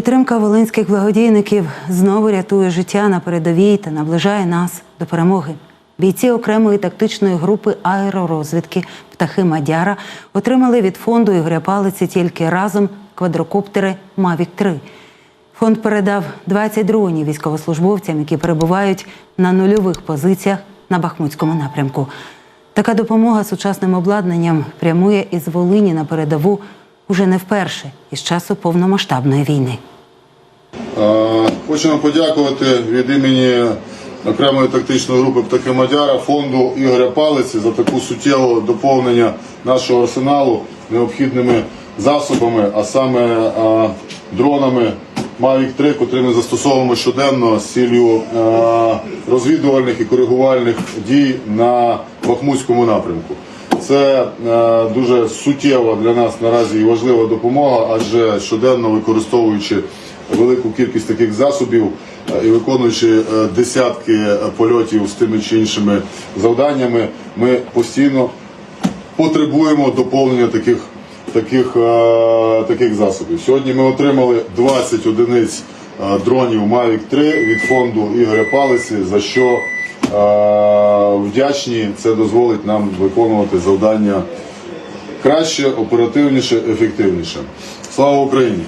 Підтримка волинських благодійників знову рятує життя на передовій та наближає нас до перемоги. Бійці окремої тактичної групи аеророзвідки Птахи Мадяра отримали від фонду Ігоря Палиці тільки разом квадрокоптери Мавік 3 Фонд передав 20 дронів військовослужбовцям, які перебувають на нульових позиціях на Бахмутському напрямку. Така допомога сучасним обладнанням прямує із Волині на передову уже не вперше із часу повномасштабної війни. Хочемо подякувати від імені окремої тактичної групи «Птахи Мадяра» фонду Ігоря Палиці за таку суттєве доповнення нашого арсеналу необхідними засобами, а саме дронами Mavic 3, котрі ми застосовуємо щоденно з ціллю розвідувальних і коригувальних дій на Бахмутському напрямку. Це дуже суттєва для нас наразі і важлива допомога, адже щоденно використовуючи велику кількість таких засобів е, і виконуючи е, десятки е, польотів з тими чи іншими завданнями, ми постійно потребуємо доповнення таких, таких, таких засобів. Сьогодні ми отримали 20 одиниць дронів Mavic 3 від фонду Ігоря Палиці, за що вдячні. Це дозволить нам виконувати завдання краще, оперативніше, ефективніше. Слава Україні!